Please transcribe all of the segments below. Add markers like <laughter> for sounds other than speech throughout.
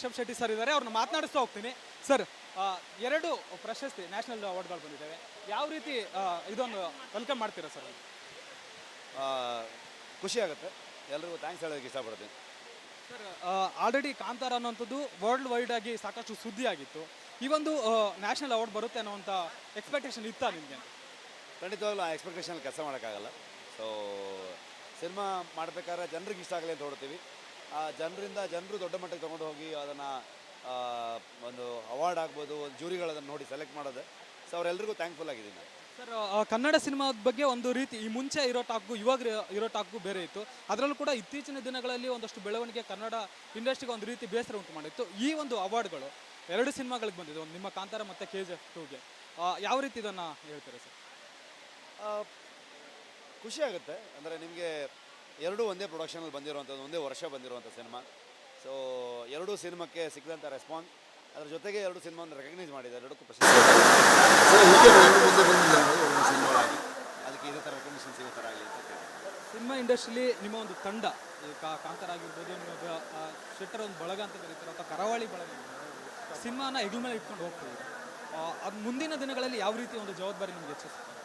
Rishabh Shetty sir ಇದ್ದಾರೆ ಅವ್ರನ್ನ ಮಾತನಾಡಿಸ್ತಾ ಹೋಗ್ತೀನಿ. ಸರ್ ಎರಡು ಪ್ರಶಸ್ತಿ ನ್ಯಾಷನಲ್ ಅವಾರ್ಡ್ಗಳು ಬಂದಿದ್ದಾವೆ. ಯಾವ ರೀತಿ ಇದೊಂದು ವೆಲ್ಕಮ್ ಮಾಡ್ತೀರಾ ಸರ್? ಖುಷಿ ಆಗುತ್ತೆ. ಎಲ್ರಿಗೂ ಥ್ಯಾಂಕ್ಸ್ ಹೇಳೋದಕ್ಕೆ ಇಷ್ಟಪಡ್ತೀನಿ. ಸರ್ ಆಲ್ರೆಡಿ ಕಾಂತಾರ ಅನ್ನೋಂಥದ್ದು ವರ್ಲ್ಡ್ ವೈಡ್ ಆಗಿ ಸಾಕಷ್ಟು ಸುದ್ದಿ ಆಗಿತ್ತು. ಈ ಒಂದು ನ್ಯಾಷನಲ್ ಅವಾರ್ಡ್ ಬರುತ್ತೆ ಅನ್ನೋವಂಥ ಎಕ್ಸ್ಪೆಕ್ಟೇಷನ್ ಇತ್ತಾ ನಿಮಗೆ? ಖಂಡಿತವಾಗ್ಲೂ ಆ ಎಕ್ಸ್ಪೆಕ್ಟೇಷನ್ ಕೆಲಸ ಮಾಡೋಕ್ಕಾಗಲ್ಲ. ಸೊ ಸಿನಿಮಾ ಮಾಡಬೇಕಾದ್ರೆ ಜನರಿಗೆ ಇಷ್ಟ ಆಗಲಿ ಅಂತ ಹೊಡ್ತೀವಿ ಆ ಜನರಿಂದ ಜನರು ದೊಡ್ಡ ಮಟ್ಟಕ್ಕೆ ತೊಗೊಂಡು ಹೋಗಿ ಅದನ್ನು ಒಂದು ಅವಾರ್ಡ್ ಆಗ್ಬೋದು ಒಂದು ಜೂರಿಗಳು ಅದನ್ನು ನೋಡಿ ಸೆಲೆಕ್ಟ್ ಮಾಡೋದು. ಸೊ ಅವರೆಲ್ಲರಿಗೂ ಥ್ಯಾಂಕ್ಫುಲ್ ಆಗಿದ್ದೀನಿ ನಾನು. ಸರ್ ಕನ್ನಡ ಸಿನಿಮಾದ ಬಗ್ಗೆ ಒಂದು ರೀತಿ ಈ ಮುಂಚೆ ಇರೋ ಟಾಕ್ಗೂ ಇವಾಗ ಇರೋ ಟಾಕ್ಗೂ ಬೇರೆ ಇತ್ತು. ಅದರಲ್ಲೂ ಕೂಡ ಇತ್ತೀಚಿನ ದಿನಗಳಲ್ಲಿ ಒಂದಷ್ಟು ಬೆಳವಣಿಗೆ ಕನ್ನಡ ಇಂಡಸ್ಟ್ರಿಗೆ ಒಂದು ರೀತಿ ಬೇಸರ ಉಂಟು ಮಾಡಿತ್ತು. ಈ ಒಂದು ಅವಾರ್ಡ್ಗಳು ಎರಡು ಸಿನಿಮಾಗಳಿಗೆ ಬಂದಿದೆ. ಒಂದು ನಿಮ್ಮ ಕಾಂತಾರ ಮತ್ತು ಕೆ ಜಿ ಎಫ್ ಟೂಗೆ ಯಾವ ರೀತಿ ಇದನ್ನು ಹೇಳ್ತೀರಾ ಸರ್ ಖುಷಿ ಆಗುತ್ತೆ. ಅಂದರೆ ನಿಮಗೆ ಎರಡೂ ಒಂದೇ ಪ್ರೊಡಕ್ಷನಲ್ಲಿ ಬಂದಿರುವಂಥದ್ದು, ಒಂದೇ ವರ್ಷ ಬಂದಿರುವಂಥ ಸಿನಿಮಾ. ಸೊ ಎರಡೂ ಸಿನಿಮಾಕ್ಕೆ ಸಿಕ್ಕಿದಂಥ ರೆಸ್ಪಾನ್ಸ್ ಅದ್ರ ಜೊತೆಗೆ ಎರಡು ಸಿನಿಮಾವನ್ನು ರೆಕಗ್ನೈಸ್ ಮಾಡಿದ್ದಾರೆ, ಎರಡಕ್ಕೂ ಪ್ರಶಸ್ತಿ ಅದಕ್ಕೆ ಸಿಗೋ ಥರ ಆಗಲಿ ಸಿನಿಮಾ ಇಂಡಸ್ಟ್ರಿಲಿ ನಿಮ್ಮ ಒಂದು ತಂಡ ಕಾಂತರ ಆಗಿರ್ಬೋದು, ನಿಮ್ಮ ಶೆಟ್ಟರ್ ಒಂದು ಬಳಗ ಅಂತ ಕರೀತಾರೆ, ಅಥವಾ ಕರಾವಳಿ ಬಳಗ ಸಿನಿಮಾನ ಹೆಗ್ಲ ಮೇಲೆ ಇಟ್ಕೊಂಡು ಹೋಗ್ತೀವಿ ಅದು ಮುಂದಿನ ದಿನಗಳಲ್ಲಿ ಯಾವ ರೀತಿ ಒಂದು ಜವಾಬ್ದಾರಿ ನಿಮಗೆ ಹೆಚ್ಚಿಸ್ತದೆ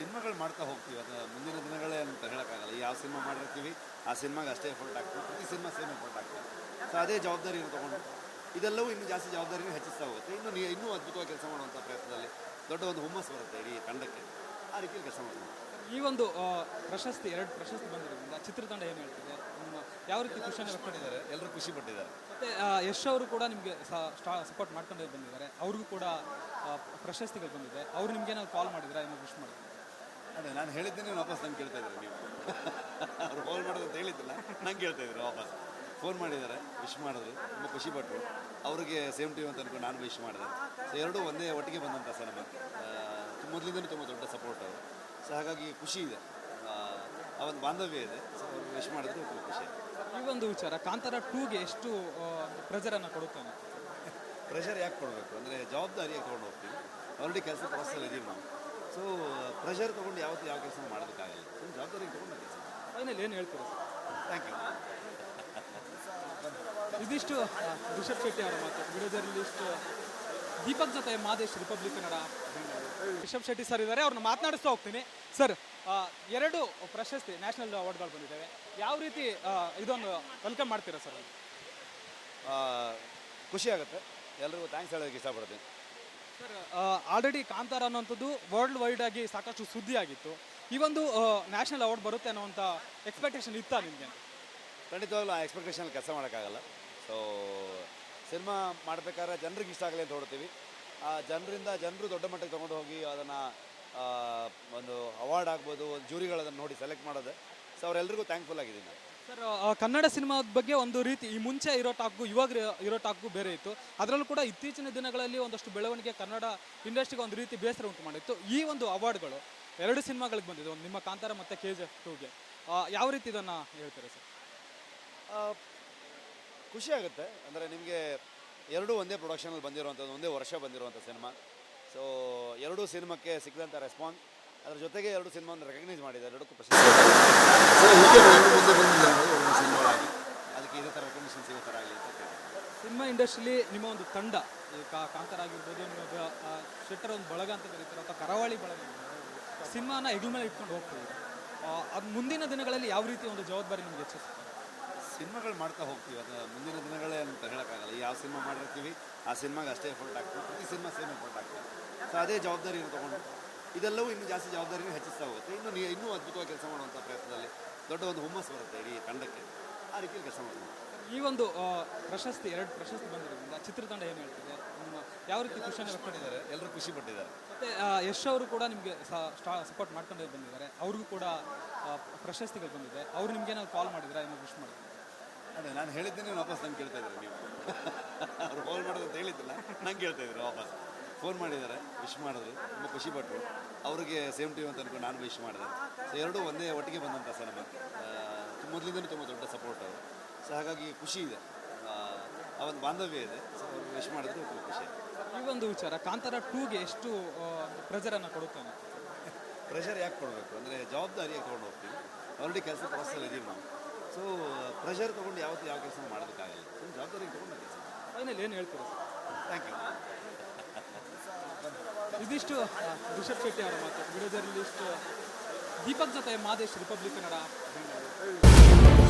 ಸಿನಿಮಾಗಳು ಮಾಡ್ತಾ ಹೋಗ್ತೀವಿ. ಅದು ಮುಂದಿನ ದಿನಗಳೇ ಅಂತ ಹೇಳೋಕ್ಕಾಗಲ್ಲ. ಯಾವ ಸಿನಿಮಾ ಮಾಡಿರ್ತೀವಿ. ಆ ಸಿನಿಮಾಗೆ ಅಷ್ಟೇ ಎಫರ್ಟ್ ಆಗ್ತೀವಿ ಪ್ರತಿ ಸಿನಿಮಾ ಸೇಮ್ ಎಫರ್ಟ್ ಆಗ್ತದೆ ಸೊ ಅದೇ ಜವಾಬ್ದಾರಿಯನ್ನು ತೊಗೊಂಡು ಇದೆಲ್ಲವೂ ಇನ್ನೂ ಜಾಸ್ತಿ ಜವಾಬ್ದಾರಿನೂ ಹೆಚ್ಚಿಸ್ತಾ ಹೋಗುತ್ತೆ. ಇನ್ನು ನೀ ಇನ್ನೂ ಅದ್ಭುತವಾಗಿ ಕೆಲಸ ಮಾಡುವಂಥ ಪ್ರಯತ್ನದಲ್ಲಿ ದೊಡ್ಡ ಒಂದು ಹುಮ್ಮಸ್ ಬರುತ್ತೆ ಇಡೀ ತಂಡಕ್ಕೆ. ಆ ರೀತಿಯಲ್ಲಿ ಕೆಲಸ ಮಾಡ್ತೀವಿ. ಈ ಒಂದು ಪ್ರಶಸ್ತಿ ಎರಡು ಪ್ರಶಸ್ತಿ ಬಂದಿರೋದ್ರಿಂದ ಚಿತ್ರತಂಡ ಏನು ಹೇಳ್ತಿದೆ ಯಾವ ರೀತಿ ಖುಷಿಯನ್ನು ಪಟ್ಟಿದ್ದಾರೆ. ಎಲ್ಲರೂ ಖುಷಿ ಪಟ್ಟಿದ್ದಾರೆ. ಮತ್ತೆ ಯಶ್ ಅವರು ಕೂಡ ನಿಮಗೆ ಸಪೋರ್ಟ್ ಮಾಡ್ಕೊಂಡು ಬಂದಿದ್ದಾರೆ. ಅವ್ರಿಗೂ ಕೂಡ ಪ್ರಶಸ್ತಿಗಳು ಬಂದಿದೆ. ಅವ್ರು ನಿಮ್ಗೆ ಏನಾದ್ರು ಕಾಲ್ ಮಾಡಿದ್ರೆ? ವಿಶ್ ಮಾಡಿದ್ರು? ಅದೇ ನಾನು ಹೇಳಿದ್ದೀನಿ ವಾಪಸ್ ನಂಗೆ ಕೇಳ್ತಾ ಇದ್ದಾರೆ ನೀವು. ಅವ್ರು ಫೋನ್ ಮಾಡೋದು ಅಂತ ಹೇಳಿದ್ದಿಲ್ಲ ನಂಗೆ ಕೇಳ್ತಾ ಇದ್ರು ವಾಪಸ್. ಫೋನ್ ಮಾಡಿದ್ದಾರೆ ವಿಶ್ ಮಾಡಿದ್ರು ತುಂಬ ಖುಷಿ ಪಟ್ಟರು ಅವ್ರಿಗೆ ಸೇಮ್ ಟೀಮ್ ಅಂತ ಅನ್ಕೊಂಡು ನಾನು ವಿಶ್ ಮಾಡಿದೆ. ಸೊ ಎರಡೂ ಒಂದೇ ಒಟ್ಟಿಗೆ ಬಂದಂಥ ಸಿನಿಮಾ ಮೊದಲಿಂದಲೂ ತುಂಬ ದೊಡ್ಡ ಸಪೋರ್ಟ್ ಅವರು. ಸೊ ಹಾಗಾಗಿ ಖುಷಿ ಇದೆ. ಆ, ಒಂದು ಬಾಂಧವ್ಯ ಇದೆ. ಸೊ ಅವ್ರಿಗೆ ವಿಶ್ ಮಾಡಿದ್ರು ತುಂಬ ಖುಷಿ ಈ ಒಂದು ವಿಚಾರ ಕಾಂತಾರ ಟೂಗೆ ಎಷ್ಟು ಪ್ರೆಷರನ್ನು ಕೊಡುತ್ತಾನೆ ಪ್ರೆಷರ್ ಯಾಕೆ ಕೊಡಬೇಕು? ಅಂದರೆ ಜವಾಬ್ದಾರಿಯಾಗಿ ತೊಗೊಂಡು ಹೋಗ್ತೀವಿ. ಆಲ್ರೆಡಿ ಕೆಲಸ ಪ್ರಾಸೆಸಲ್ಲಿ ಇದ್ದೀವಿ ನಾವು. ಪ್ರೆಷರ್ ತೊಗೊಂಡು ಯಾವತ್ತು ಯಾವ ಕೆಲಸ ಮಾಡೋದಕ್ಕಾಗಲ್ಲ. ನಿಮ್ಮ ಜವಾಬ್ದಾರಿ ತೊಗೊಂಡು ಕೆಲಸ ಫೈನಲ್ ಏನು ಹೇಳ್ತೀರಾ ಸರ್? ಥ್ಯಾಂಕ್ ಯು ಇದಿಷ್ಟು ರಿಷಬ್ ಶೆಟ್ಟಿ ಅವರ ಮಾತು. ವಿಡಿಯೋ ಜರ್ನಲಿಸ್ಟ್ ದೀಪಕ್ ಜೊತೆ ಮಾದೇಶ್ ರಿಪಬ್ಲಿಕ್ ಕನ್ನಡ ರಿಷಬ್ ಶೆಟ್ಟಿ ಸರ್ ಇದ್ದಾರೆ ಅವ್ರನ್ನ ಮಾತನಾಡಿಸ್ತಾ ಹೋಗ್ತೀನಿ. ಸರ್ ಎರಡು ಪ್ರಶಸ್ತಿ ನ್ಯಾಷನಲ್ ಅವಾರ್ಡ್ಗಳು ಬಂದಿದ್ದಾವೆ. ಯಾವ ರೀತಿ ಇದೊಂದು ವೆಲ್ಕಮ್ ಮಾಡ್ತೀರಾ ಸರ್ ಖುಷಿ ಆಗುತ್ತೆ. ಎಲ್ರಿಗೂ ಥ್ಯಾಂಕ್ಸ್ ಹೇಳೋದಕ್ಕೆ ಇಷ್ಟಪಡ್ತೀನಿ. ಸರ್ ಆಲ್ರೆಡಿ ಕಾಂತಾರ ಅನ್ನೋಂಥದ್ದು ವರ್ಲ್ಡ್ ವೈಡ್ ಆಗಿ ಸಾಕಷ್ಟು ಸುದ್ದಿ ಆಗಿತ್ತು ಈ ಒಂದು ನ್ಯಾಷನಲ್ ಅವಾರ್ಡ್ ಬರುತ್ತೆ ಅನ್ನೋಂಥ ಎಕ್ಸ್ಪೆಕ್ಟೇಷನ್ ಇತ್ತಾ ನಿಮಗೆ? ಖಂಡಿತವಾಗ್ಲೂ ಆ ಎಕ್ಸ್ಪೆಕ್ಟೇಷನ್ ಕೆಲಸ ಮಾಡೋಕ್ಕಾಗಲ್ಲ. ಸೊ ಸಿನಿಮಾ ಮಾಡಬೇಕಾದ್ರೆ ಜನರಿಗೆ ಇಷ್ಟ ಆಗಲಿ ಅಂತ ಹೊಡ್ತೀವಿ ಆ, ಜನರಿಂದ ಜನರು ದೊಡ್ಡ ಮಟ್ಟಕ್ಕೆ ತೊಗೊಂಡು ಹೋಗಿ ಅದನ್ನು ಒಂದು ಅವಾರ್ಡ್ ಆಗ್ಬೋದು, ಒಂದು ಜೂರಿಗಳು ಅದನ್ನು ನೋಡಿ ಸೆಲೆಕ್ಟ್ ಮಾಡೋದು. ಸೊ ಅವರೆಲ್ಲರಿಗೂ ಥ್ಯಾಂಕ್ಫುಲ್ ಆಗಿದ್ದೀನಿ ಸರ್ ಆ, ಕನ್ನಡ ಸಿನಿಮಾದ ಬಗ್ಗೆ ಒಂದು ರೀತಿ ಈ ಮುಂಚೆ ಇರೋ ಟಾಕ್ಗೂ ಇವಾಗ ಇರೋ ಟಾಕ್ಗೂ ಬೇರೆ ಇತ್ತು. ಅದರಲ್ಲೂ ಕೂಡ ಇತ್ತೀಚಿನ ದಿನಗಳಲ್ಲಿ ಒಂದಷ್ಟು ಬೆಳವಣಿಗೆ ಕನ್ನಡ ಇಂಡಸ್ಟ್ರಿಗೆ ಒಂದು ರೀತಿ ಬೇಸರ ಉಂಟು ಮಾಡಿತ್ತು. ಈ ಒಂದು ಅವಾರ್ಡ್ಗಳು ಎರಡು ಸಿನಿಮಾಗಳಿಗೆ ಬಂದಿದೆ. ಒಂದು ನಿಮ್ಮ ಕಾಂತಾರ ಮತ್ತು ಕೆ ಜಿ ಎಫ್ ಟೂಗೆ ಯಾವ ರೀತಿ ಇದನ್ನು ಹೇಳ್ತಾರೆ ಸರ್? ಆ, ಖುಷಿ ಆಗುತ್ತೆ. ಅಂದರೆ ನಿಮಗೆ ಎರಡೂ ಒಂದೇ ಪ್ರೊಡಕ್ಷನಲ್ಲಿ ಬಂದಿರುವಂಥದ್ದು ಒಂದೇ ವರ್ಷ ಬಂದಿರುವಂಥ ಸಿನಿಮಾ. ಸೊ ಎರಡೂ ಸಿನಿಮಾಕ್ಕೆ ಸಿಕ್ಕಿದಂಥ ರೆಸ್ಪಾನ್ಸ್ ಅದರ ಜೊತೆಗೆ ಎರಡು ಸಿನಿಮಾವನ್ನು ರೆಕಗ್ನೈಸ್ ಮಾಡಿದ್ದಾರೆ. ಎರಡಕ್ಕೂ ಪ್ರಶಸ್ತಿ ಸೊ ಹೀಗೆ ಒಂದು ಮುಂದೆ ಬಂದಿಲ್ಲ ಅನ್ನೋದು ಒಂದು ಸಿನಿಮಾಗಳಾಗಿ ಅದಕ್ಕೆ ಇದೇ ಥರ ರೆಕಗ್ನಿಷನ್ ಸಿಗೋ ಥರ ಆಗಲಿ ಅಂತ ಕೇಳ್ತೀನಿ ಸಿನಿಮಾ ಇಂಡಸ್ಟ್ರಿಲಿ ನಿಮ್ಮ ಒಂದು ತಂಡ ಕಾಂತಾರ ಆಗಿರ್ಬೋದು ನಿಮ್ಮ ಶೆಟ್ಟರ್ ಒಂದು ಬಳಗ ಅಂತ ಕರೀತಾರೆ, ಅಥವಾ ಕರಾವಳಿ ಬಳಗ ಸಿನಿಮಾನ ಹೆಗಲ ಮೇಲೆ ಇಟ್ಕೊಂಡು ಹೋಗ್ತೀವಿ. ಅದು ಮುಂದಿನ ದಿನಗಳಲ್ಲಿ ಯಾವ ರೀತಿ ಒಂದು ಜವಾಬ್ದಾರಿ ನಿಮ್ಗೆ ಹೆಚ್ಚಿಸ್ತೀವಿ ಸಿನಿಮಾಗಳು ಮಾಡ್ತಾ ಹೋಗ್ತೀವಿ. ಅದು ಮುಂದಿನ ದಿನಗಳೇ ಅಂತ ಹೇಳೋಕ್ಕಾಗಲ್ಲ. ಯಾವ ಸಿನಿಮಾ ಮಾಡಿರ್ತೀವಿ, ಆ ಸಿನಿಮಾಗೆ ಅಷ್ಟೇ ಎಫರ್ಟ್ ಆಗ್ತೀವಿ ಪ್ರತಿ ಸಿನಿಮಾ ಸೇಮ್ ಎಫರ್ಟ್ ಆಗ್ತದೆ ಸೊ ಅದೇ ಜವಾಬ್ದಾರಿಯನ್ನು ತೊಗೊಂಡು ಇದೆಲ್ಲವೂ ಇನ್ನೂ ಜಾಸ್ತಿ ಜವಾಬ್ದಾರಿನೂ ಹೆಚ್ಚಿಸ್ತಾ ಹೋಗುತ್ತೆ. ಇನ್ನು ಇನ್ನೂ ಅದ್ಭುತವಾಗಿ ಕೆಲಸ ಮಾಡುವಂಥ ಪ್ರಯತ್ನದಲ್ಲಿ ದೊಡ್ಡ ಒಂದು ಹುಮ್ಮಸ್ಸು ಬರುತ್ತೆ ಇಡೀ ತಂಡಕ್ಕೆ. ಆ ರೀತಿಯಲ್ಲಿ ಕೆಲಸ ಮಾಡ್ತೀವಿ. ಈ ಒಂದು ಪ್ರಶಸ್ತಿ ಎರಡು ಪ್ರಶಸ್ತಿ ಬಂದಿರೋದ್ರಿಂದ ಚಿತ್ರತಂಡ ಏನು ಹೇಳ್ತಿದೆ ನಿಮ್ಮ ಯಾವ ರೀತಿ ಖುಷಿಯನ್ನು ಪಟ್ಟಿದ್ದಾರೆ ಎಲ್ಲರೂ ಖುಷಿ ಪಟ್ಟಿದ್ದಾರೆ ಮತ್ತೆ ಯಶ್ ಅವರು ಕೂಡ ನಿಮಗೆ ಸಪೋರ್ಟ್ ಮಾಡ್ಕೊಂಡು ಬಂದಿದ್ದಾರೆ. ಅವ್ರಿಗೂ ಕೂಡ ಪ್ರಶಸ್ತಿಗಳು ಬಂದಿದೆ. ಅವ್ರು ನಿಮ್ಗೆ ಏನಾದ್ರು ಕಾಲ್ ಮಾಡಿದ್ರೆ? ಏನೋ ವಿಶ್ ಮಾಡಿದ್ರು? ಅದೇ ನಾನು ಹೇಳಿದ್ದೀನಿ ವಾಪಸ್ ನಂಗೆ ಕೇಳ್ತಾ ಇದ್ದಾರೆ ನೀವು. <laughs> ಅವ್ರು ಫೋನ್ ಮಾಡೋದು ಅಂತ ಹೇಳಿದ್ದಿಲ್ಲ ನಂಗೆ ಕೇಳ್ತಾ ಇದ್ದಾರೆ ವಾಪಸ್. ಫೋನ್ ಮಾಡಿದ್ದಾರೆ ವಿಶ್ ಮಾಡಿದ್ರು ತುಂಬ ಖುಷಿ ಪಟ್ಟರು ಅವ್ರಿಗೆ ಸೇಮ್ ಟೀಮ್ ಅಂತ ಅನ್ಕೊಂಡು ನಾನು ವಿಶ್ ಮಾಡಿದೆ. ಸೊ ಎರಡೂ ಒಂದೇ ಒಟ್ಟಿಗೆ ಬಂದಂಥ ಸಿನಿಮಾ ಮೊದಲಿಂದ ತುಂಬ ದೊಡ್ಡ ಸಪೋರ್ಟ್ ಅವರು. ಸೊ ಹಾಗಾಗಿ ಖುಷಿ ಇದೆ. ಆ, ಒಂದು ಬಾಂಧವ್ಯ ಇದೆ. ಸೊ ಅವ್ರು ವಿಶ್ ಮಾಡಿದ್ರೆ ತುಂಬ ಖುಷಿ ಈ ಒಂದು ವಿಚಾರ ಕಾಂತಾರ ಟೂಗೆ ಎಷ್ಟು ಪ್ರೆಷರನ್ನು ಕೊಡುತ್ತಾನೆ ಪ್ರೆಷರ್ ಯಾಕೆ ಕೊಡಬೇಕು? ಅಂದರೆ ಜವಾಬ್ದಾರಿಯಾಗಿ ತೊಗೊಂಡು ಹೋಗ್ತೀವಿ? ಆಲ್ರೆಡಿ ಕೆಲಸ ಪ್ರಾಸಲ್ಲಿ ಇದೀವಿ ನಾವು. ಸೊ ಪ್ರೆಷರ್ ತೊಗೊಂಡು ಯಾವತ್ತೂ ಯಾವ ಕೆಲಸ ಮಾಡೋದಕ್ಕಾಗಲ್ಲ. ಸೊ ಜವಾಬ್ದಾರಿ ತೊಗೊಂಡು ಕೆಲಸ ಫೈನಲ್ ಏನು ಹೇಳ್ತೀರಾ ಥ್ಯಾಂಕ್ ಯು ಇದಿಷ್ಟು ರಿಷಬ್ ಶೆಟ್ಟಿ ಅವರ ಮಾತು. ವಿಡಿಯೋ ಜರ್ನಲಿಸ್ಟ್ ದೀಪಕ್ ಜೊತೆ ಮಾದೇಶ್ ರಿಪಬ್ಲಿಕ್ ಕನ್ನಡ ಬೆಂಗಳೂರು